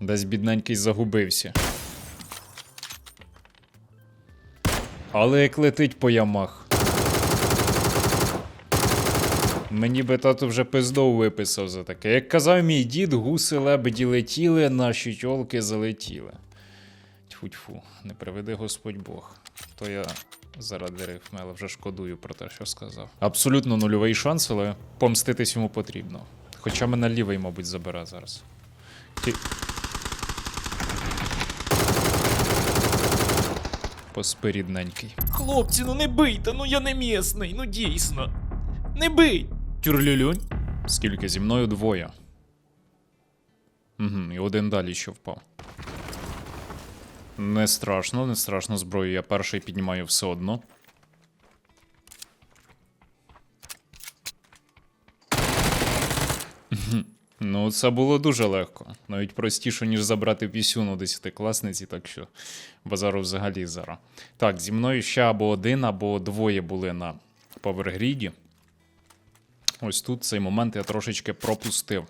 Десь бідненький загубився. Але як летить по ямах. Мені би тато вже пиздов виписав за таке. Як казав мій дід, гуси лебеді летіли, наші тьолки залетіли. Тьфу-тьфу, не приведи Господь Бог. То я заради рифми, але вже шкодую про те, що сказав. Абсолютно нульовий шанс, але помститись йому потрібно. Хоча мене лівий, мабуть, забере зараз. Ті... Поспи рідненький. Хлопці, ну не бийте, ну я не місний, ну дійсно. Не бий! Тюрлюлюнь. Скільки зі мною двоє. Угу, і один далі ще впав. Не страшно, не страшно зброю. Я перший піднімаю все одно. Ну, це було дуже легко. Навіть простіше, ніж забрати пісюну десятикласниці, так що базару взагалі зараз. Так, зі мною ще або один, або двоє були на Павергріді. Ось тут цей момент я трошечки пропустив.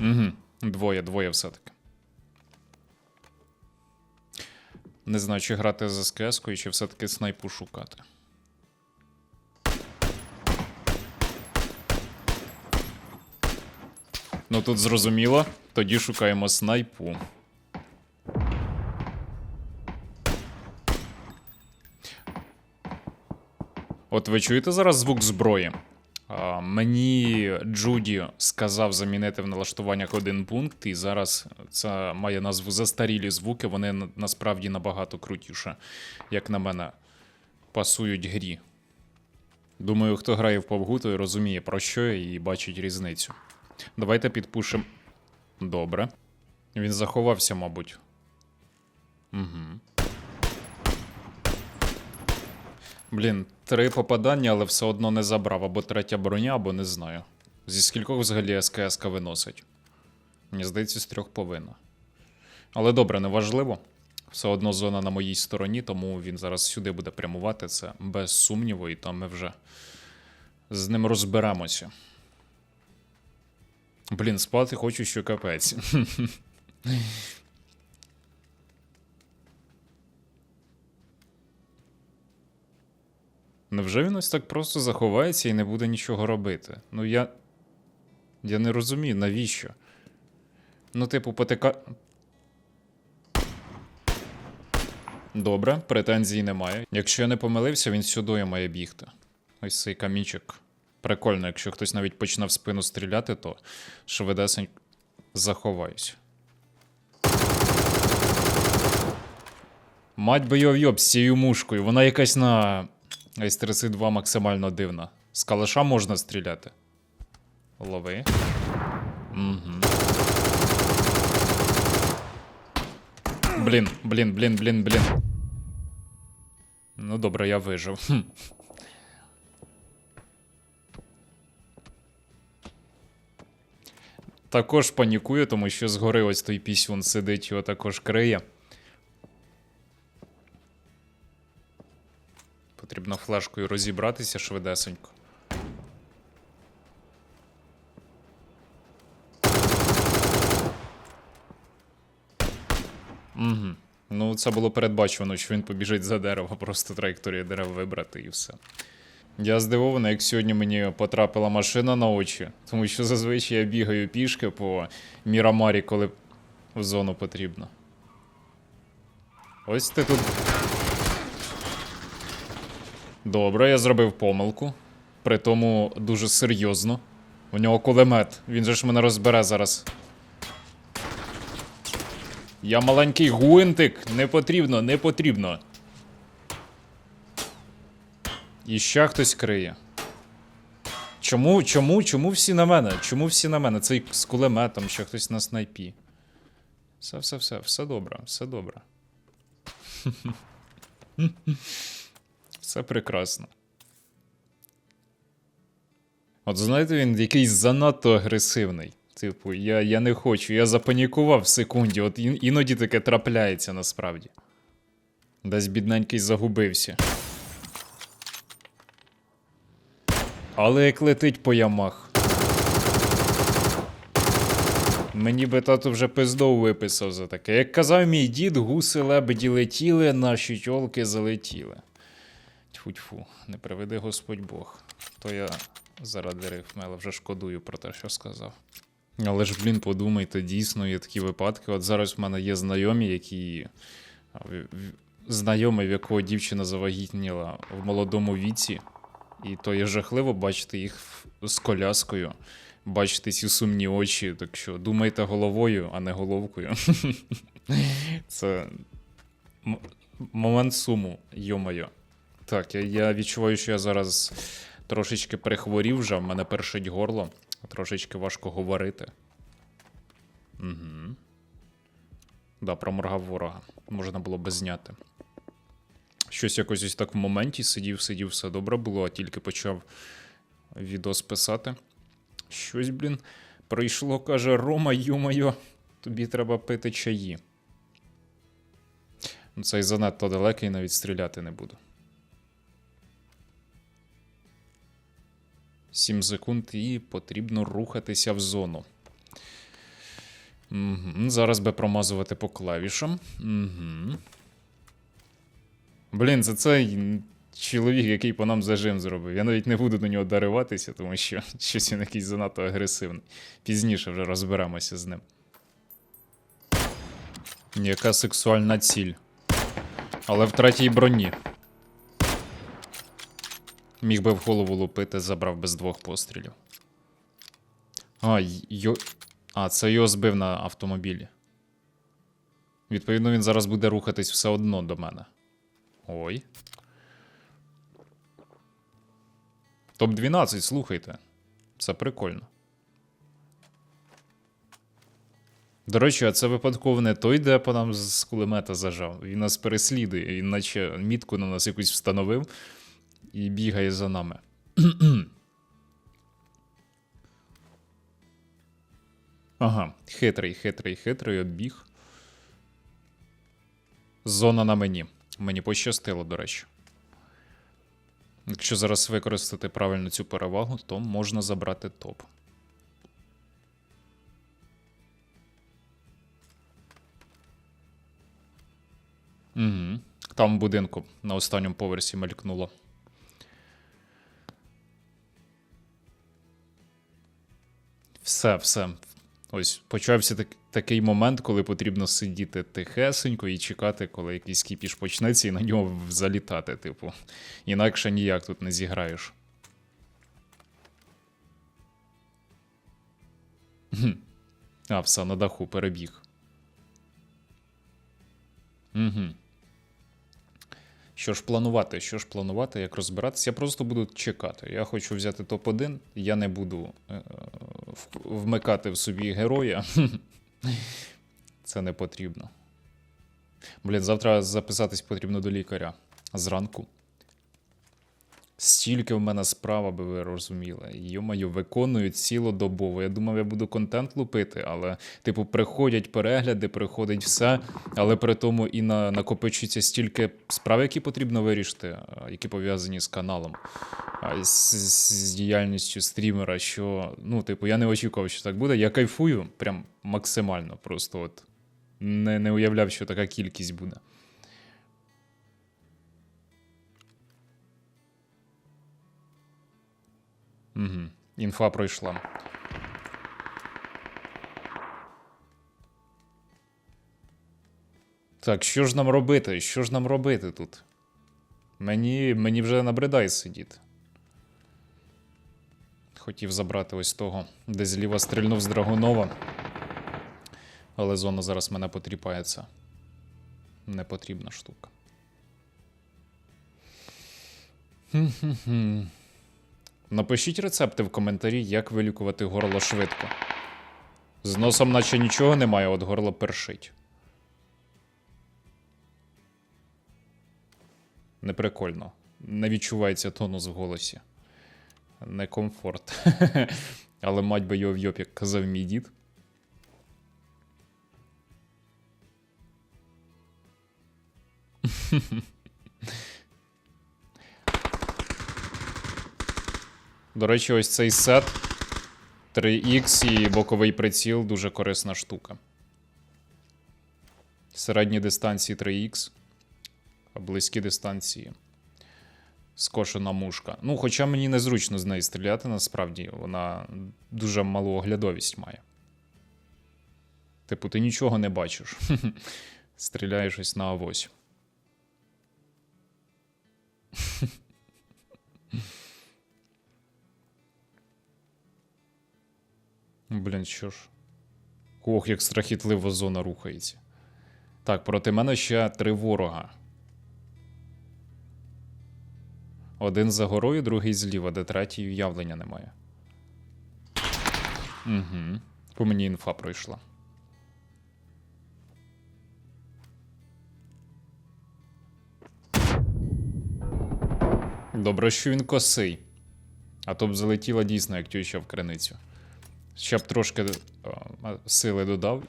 Угу. Двоє, двоє все-таки. Не знаю, чи грати з СКС-кою, чи все-таки снайпу шукати. Ну тут зрозуміло. Тоді шукаємо снайпу. От ви чуєте зараз звук зброї? А, мені Джуді сказав замінити в налаштуваннях один пункт, і зараз це має назву застарілі звуки. Вони насправді набагато крутіше, як на мене, пасують грі. Думаю, хто грає в PUBG, той розуміє про що і бачить різницю. Давайте підпушимо. Добре. Він заховався, мабуть. Угу. Блін, три попадання, але все одно не забрав. Або третя броня, або не знаю. Зі скількох взагалі СКС виносить? Мені здається, з трьох повинна. Але добре, неважливо. Все одно зона на моїй стороні, тому він зараз сюди буде прямувати. Це без сумніву, і там ми вже з ним розберемося. Блін, спати хочу, що капець. Невже він ось так просто заховається і не буде нічого робити? Ну я. Я не розумію, навіщо? Ну, типу, потика. Добре, претензій немає. Якщо я не помилився, він сюди має бігти. Ось цей камінчик. Прикольно, якщо хтось навіть почне в спину стріляти, то швидесенько заховаюсь. Мать би його вйоб з цією мушкою. Вона якась на С-32 максимально дивна. З калаша можна стріляти. Лови. Угу. Блін, блін, блін, блін, блін. Ну добре, я вижив. Також панікую, тому що згори ось той пісюн сидить, його також криє. Потрібно флешкою розібратися швидесенько. Угу. Ну, це було передбачено, що він побіжить за дерево, просто траєкторію дерев вибрати і все. Я здивований, як сьогодні мені потрапила машина на очі, тому що зазвичай я бігаю пішки по Мірамарі, коли в зону потрібно. Ось ти тут Добре, я зробив помилку. При тому дуже серйозно. У нього кулемет. Він же ж мене розбере зараз. Я маленький гвинтик. Не потрібно, не потрібно. І ще хтось криє. Чому, чому, чому всі на мене? Чому всі на мене? Цей з кулеметом, ще хтось на снайпі. Все, все, все, все добре, все добре. Все прекрасно. От знаєте, він якийсь занадто агресивний. Типу, я, я не хочу, я запанікував в секунді, от іноді таке трапляється насправді. Десь бідненький загубився. Але як летить по ямах. Мені би тато вже пиздов виписав за таке. Як казав мій дід, гуси лебеді летіли, наші тьолки залетіли. Тьфу-тьфу, не приведи Господь Бог. То я заради рифми, але вже шкодую про те, що сказав. Але ж, блін, подумайте, дійсно є такі випадки. От зараз в мене є знайомі, які. Знайомий, в якого дівчина завагітніла в молодому віці, і то є жахливо бачити їх з коляскою, бачити ці сумні очі. Так що думайте головою, а не головкою. Це момент суму, йомайо. Так, я, відчуваю, що я зараз трошечки перехворів вже, в мене першить горло, трошечки важко говорити. Угу. Да, проморгав ворога. Можна було би зняти. Щось якось ось так в моменті сидів, сидів, все добре було, а тільки почав відос писати. Щось, блін, прийшло, каже: Рома, йо-моє, тобі треба пити чаї. Ну, Цей занадто далекий, навіть стріляти не буду. 7 секунд і потрібно рухатися в зону. Угу. Зараз би промазувати по клавішам. Угу. Блін, це цей чоловік, який по нам зажим зробив. Я навіть не буду до нього дариватися, тому що щось він якийсь занадто агресивний. Пізніше вже розберемося з ним. Яка сексуальна ціль. Але в третій броні. Міг би в голову лупити, забрав без двох пострілів. А, йо... а це його збив на автомобілі. Відповідно, він зараз буде рухатись все одно до мене. Ой. Топ-12, слухайте. Це прикольно. До речі, а це випадково не той, де по нам з кулемета зажав. Він нас переслідує, він наче мітку на нас якусь встановив і бігає за нами. ага, хитрий, хитрий, хитрий обіг. Зона на мені. Мені пощастило, до речі. Якщо зараз використати правильно цю перевагу, то можна забрати топ. Угу. Там будинку на останньому поверсі мелькнуло. Все, все. Ось почався так, такий момент, коли потрібно сидіти тихесенько і чекати, коли якийсь кіпіш почнеться, і на нього залітати, типу. Інакше ніяк тут не зіграєш. А, все, на даху перебіг. Угу. Що ж планувати? Що ж планувати, як розбиратися? Я просто буду чекати. Я хочу взяти топ-1, я не буду е, в- вмикати в собі героя. Це не потрібно. Блін, завтра записатись потрібно до лікаря зранку. Стільки в мене справ, аби ви розуміли. Йо-моє, виконую цілодобово. Я думав, я буду контент лупити, але, типу, приходять перегляди, приходить все, але при тому і на, накопичується стільки справ, які потрібно вирішити, які пов'язані з каналом, з, з діяльністю стрімера, що, ну, типу, я не очікував, що так буде. Я кайфую прям максимально. Просто от не, не уявляв, що така кількість буде. Угу. Інфа пройшла. Так, що ж нам робити? Що ж нам робити тут? Мені, мені вже набридає сидіти. Хотів забрати ось того, де зліва стрільнув з Драгунова. Але зона зараз мене потріпається. Непотрібна штука. Хм-хм-хм. Напишіть рецепти в коментарі, як вилікувати горло швидко. З носом наче нічого немає, от горло першить. Неприкольно. Не відчувається тонус в голосі. Некомфорт. Але мать би його в йоп, як казав мій дід. До речі, ось цей сет 3х і боковий приціл дуже корисна штука. Середні дистанції 3х, а близькі дистанції скошена мушка. Ну, хоча мені незручно з неї стріляти, насправді, вона дуже малу оглядовість має. Типу, ти нічого не бачиш. Стріляєш ось на авось. Блін, що ж. Ох, як страхітливо зона рухається. Так, проти мене ще три ворога. Один за горою, другий зліва, де третій уявлення немає. Угу. По мені інфа пройшла. Добре, що він косий. А то б залетіла дійсно, як тюча в криницю. Ще б трошки а, сили додав.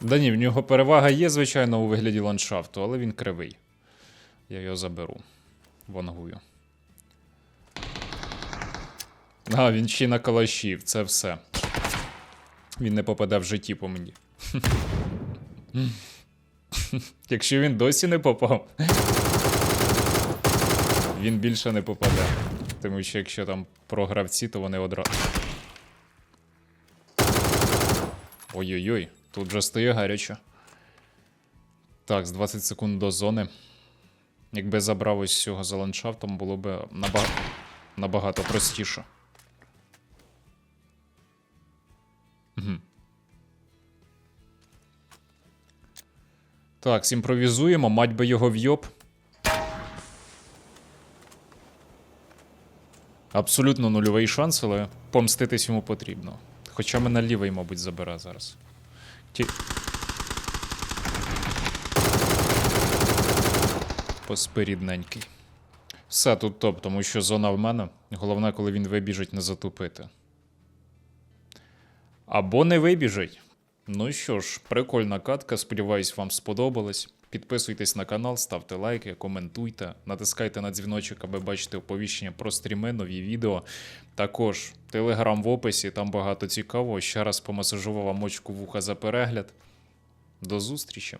Да ні, в нього перевага є, звичайно, у вигляді ландшафту, але він кривий. Я його заберу. Вангую. А, він ще й на калашів, це все. Він не попаде в житті по мені. Якщо він досі не попав, він більше не попаде. Тому що якщо там про гравці, то вони одразу. Ой-ой-ой, тут вже стає гаряче. Так, з 20 секунд до зони. Якби забрав ось цього за ландшафтом, було б набаг... набагато простіше. Мгм. Так, сімпровізуємо, мать би його вйоб. Абсолютно нульовий шанс, але помститись йому потрібно. Хоча мене лівий, мабуть, забере зараз. Ті... Поспирідненький. Все тут топ, тому що зона в мене. Головне, коли він вибіжить, не затупити. Або не вибіжить. Ну що ж, прикольна катка. Сподіваюсь, вам сподобалось. Підписуйтесь на канал, ставте лайки, коментуйте, натискайте на дзвіночок, аби бачити оповіщення про стріми, нові відео. Також телеграм в описі, там багато цікавого. Ще раз помасажував вам очку вуха за перегляд. До зустрічі!